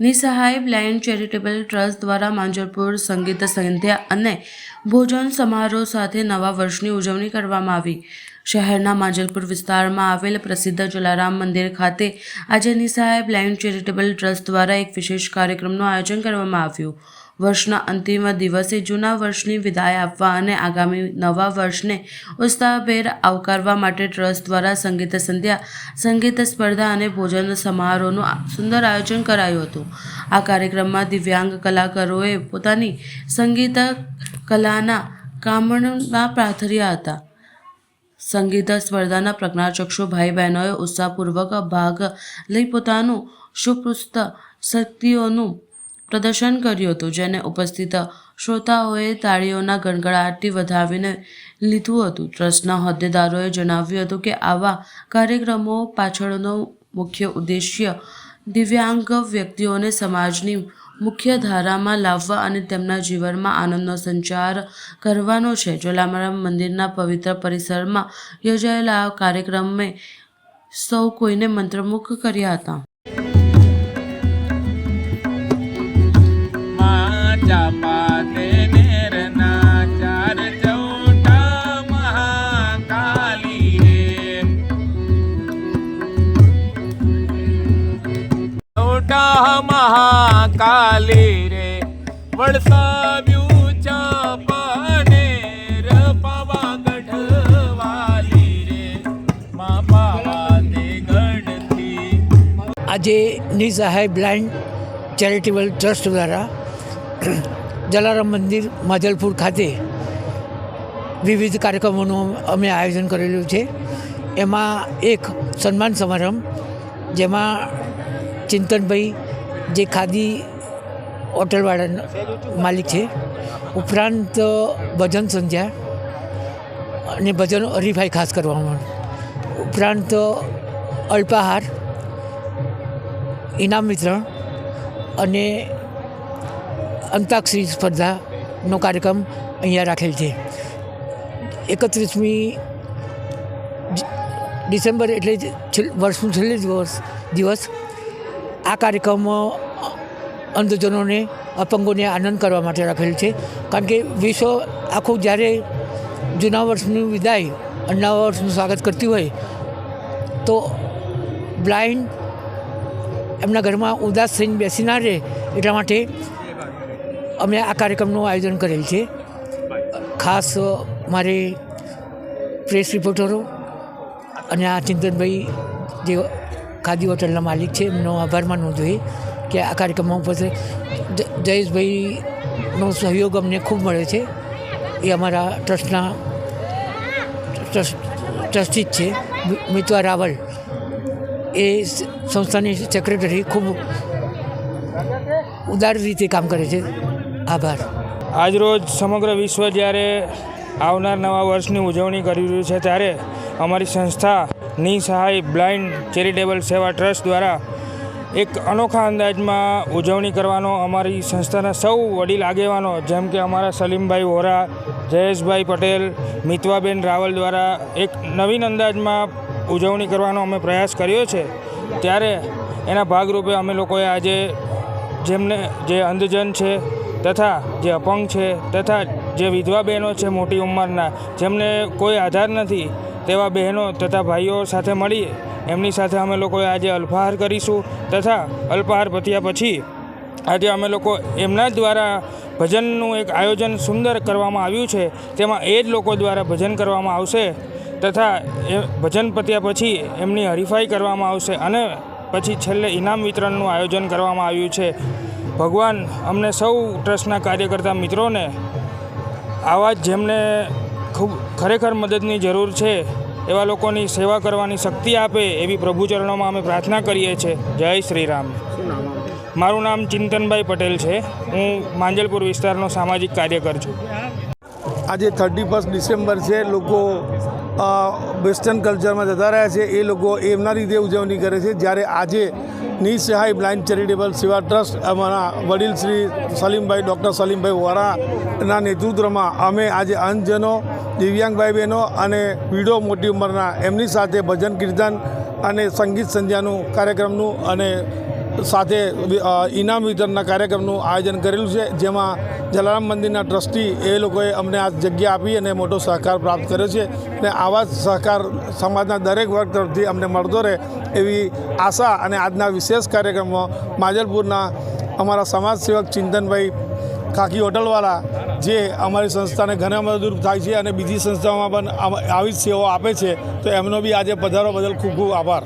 નિસહાય blind charitable trust દ્વારા માંજરપુર સંગીત સંધ્યા અને ભોજન સમારોહ સાથે નવા વર્ષની ઉજવણી કરવામાં આવી. શહેરના માંજલપુર વિસ્તારમાં આવેલ પ્રસિદ્ધ જલારામ મંદિર ખાતે આજે નિસહાય બ્લાઇન્ડ ચેરિટેબલ ટ્રસ્ટ દ્વારા એક વિશેષ કાર્યક્રમનું આયોજન કરવામાં આવ્યું. વર્ષના અંતિમ દિવસે જૂના વર્ષની વિદાય આપવા અને આગામી નવા વર્ષને ઉત્સાહભેર આવકારવા માટે ટ્રસ્ટ દ્વારા સંગીત સંધ્યા, સંગીત સ્પર્ધા અને ભોજન સમારોહનું સુંદર આયોજન કરાયું હતું. આ કાર્યક્રમમાં દિવ્યાંગ કલાકારોએ પોતાની સંગીત કલાના કામણના પ્રાર્થર્યા હતા. સંગીત સ્પર્ધાના પ્રજ્ઞાચક્ષુ ભાઈ બહેનોએ ઉત્સાહપૂર્વક ભાગ લઈ પોતાનું સુપૃષ્ટ શક્તિઓનું પ્રદર્શન કર્યું હતું, જેને ઉપસ્થિત શ્રોતાઓએ તાળીઓના ગણગડાટથી વધાવીને લીધું હતું. ટ્રસ્ટના હોદ્દેદારોએ જણાવ્યું હતું કે આવા કાર્યક્રમો પાછળનો મુખ્ય ઉદ્દેશ્ય દિવ્યાંગ વ્યક્તિઓને સમાજની મુખ્ય ધારામાં લાવવા અને તેમના જીવનમાં આનંદનો સંચાર કરવાનો છે. જલારામ મંદિરના પવિત્ર પરિસરમાં યોજાયેલા આ કાર્યક્રમે સૌ કોઈને મંત્રમુગ્ધ કર્યા હતા. મહાકાલી રે. વળસાવ્યું ચાપનેર પાવાગઢ વાલી રે. આજે નિસહાય બ્લાઇન્ડ ચેરિટેબલ ટ્રસ્ટ દ્વારા જલારામ મંદિર માજલપુર ખાતે વિવિધ કાર્યક્રમોનું અમે આયોજન કરેલું છે. એમાં એક સન્માન સમારંભ, જેમાં ચિંતનભાઈ જે ખાદી હોટલવાળા માલિક છે, ઉપરાંત ભજન સંધ્યા અને ભજન હરીફાઈ ખાસ કરવામાં ઉપરાંત અલ્પાહાર, ઇનામ વિતરણ અને અંતાક્ષરી સ્પર્ધાનો કાર્યક્રમ અહીંયા રાખેલ છે. એકત્રીસમી ડિસેમ્બર એટલે વર્ષનું છેલ્લે દિવસ દિવસ આ કાર્યક્રમ અંધજનોને, અપંગોને આનંદ કરવા માટે રાખેલ છે. કારણ કે વિશ્વ આખું જ્યારે જૂના વર્ષની વિદાય અને નવા વર્ષનું સ્વાગત કરતી હોય, તો બ્લાઇન્ડ એમના ઘરમાં ઉદાસ થઈને બેસી ના રહે એટલા માટે અમે આ કાર્યક્રમનું આયોજન કરેલ છે. ખાસ મારે પ્રેસ રિપોર્ટરો અને આ ચિંતનભાઈ જે ખાદી હોટલના માલિક છે. એમનો આભાર માનવો જોઈએ કે આ કાર્યક્રમમાં ઉપસ્થિત જયેશભાઈનો સહયોગ અમને ખૂબ મળે છે. એ અમારા ટ્રસ્ટના, ટ્રસ્ટ ટ્રસ્ટી જ છે મિત્વા રાવલ. એ સંસ્થાની સેક્રેટરી ખૂબ ઉદાર રીતે કામ કરે છે. આભાર. આજરોજ સમગ્ર વિશ્વ જ્યારે આવનાર નવા વર્ષની ઉજવણી કરી રહ્યું છે, ત્યારે અમારી સંસ્થા Nissahay blind charitable Seva trust દ્વારા એક અનોખા અંદાજમાં ઉજવણી કરવાનો અમારી સંસ્થાના સૌ વડીલ આગેવાનો, જેમ કે અમારા સલીમભાઈ વોરા, જયેશભાઈ પટેલ, મિતવાબેન રાવલ દ્વારા એક નવીન અંદાજમાં ઉજવણી કરવાનો અમે પ્રયાસ કર્યો છે. ત્યારે એના ભાગરૂપે અમે લોકોએ આજે જેમને જે અંધજન છે તથા જે અપંગ છે તથા જે વિધવા બહેનો છે મોટી ઉંમરના, જેમને કોઈ આધાર નથી તેવા બહેનો તથા ભાઈઓ સાથે મળી એમની સાથે અમે લોકોએ આજે અલ્પાહાર કરીશું તથા અલ્પાહાર પત્યા પછી આજે અમે લોકો એમના દ્વારા ભજનનું એક આયોજન સુંદર કરવામાં આવ્યું છે. તેમાં એ જ લોકો દ્વારા ભજન કરવામાં આવશે તથા એ ભજન પત્યા પછી એમની હરીફાઈ કરવામાં આવશે અને પછી છેલ્લે ઇનામ વિતરણનું આયોજન કરવામાં આવ્યું છે. ભગવાન અમને સૌ ટ્રસ્ટના કાર્યકર્તા મિત્રોને આવા જ જેમને ખૂબ ખરેખર મદદની જરૂર છે એવા લોકોની સેવા કરવાની શક્તિ આપે એવી પ્રભુ ચરણોમાં અમે પ્રાર્થના કરીએ છીએ. જય શ્રી રામ મારું નામ ચિંતનભાઈ પટેલ છે. હું માંજલપુર વિસ્તારનો સામાજિક કાર્યકર છું. આજે થર્ટી ફર્સ્ટ ડિસેમ્બર છે. લોકો વેસ્ટર્ન કલ્ચરમાં જતા રહ્યા છે. એ લોકો એમના રીતે ઉજવણી કરે છે. જ્યારે આજે Nissahay blind charitable Seva trust અમારા વડીલ શ્રી સલીમભાઈ, ડૉક્ટર સલીમભાઈ વોરાના નેતૃત્વમાં અમે આજે અંધજનો દિવ્યાંગ ભાઈ બહેનો અને પીઢો મોટી ઉંમરના એમની સાથે ભજન, કીર્તન અને સંગીત સંધ્યાનું કાર્યક્રમનું અને સાથે ઇનામ વિતરણના કાર્યક્રમનું આયોજન કરેલું છે, જેમાં જલારામ મંદિરના ટ્રસ્ટી એ લોકોએ અમને આ જગ્યા આપી અને મોટો સહકાર પ્રાપ્ત કર્યો છે અને આવા જ સહકાર સમાજના દરેક વર્ગ તરફથી અમને મળતો રહે એવી આશા અને આજના વિશેષ કાર્યક્રમમાં માજલપુરના અમારા સમાજ સેવક ચિંતનભાઈ ખાકી હોટલવાળા જે અમારી સંસ્થાને ઘણા મદદરૂપ થાય છે અને બીજી સંસ્થાઓમાં પણ આવી જ સેવાઓ આપે છે, તો એમનો બી આજે પધારો બદલ ખૂબ ખૂબ આભાર.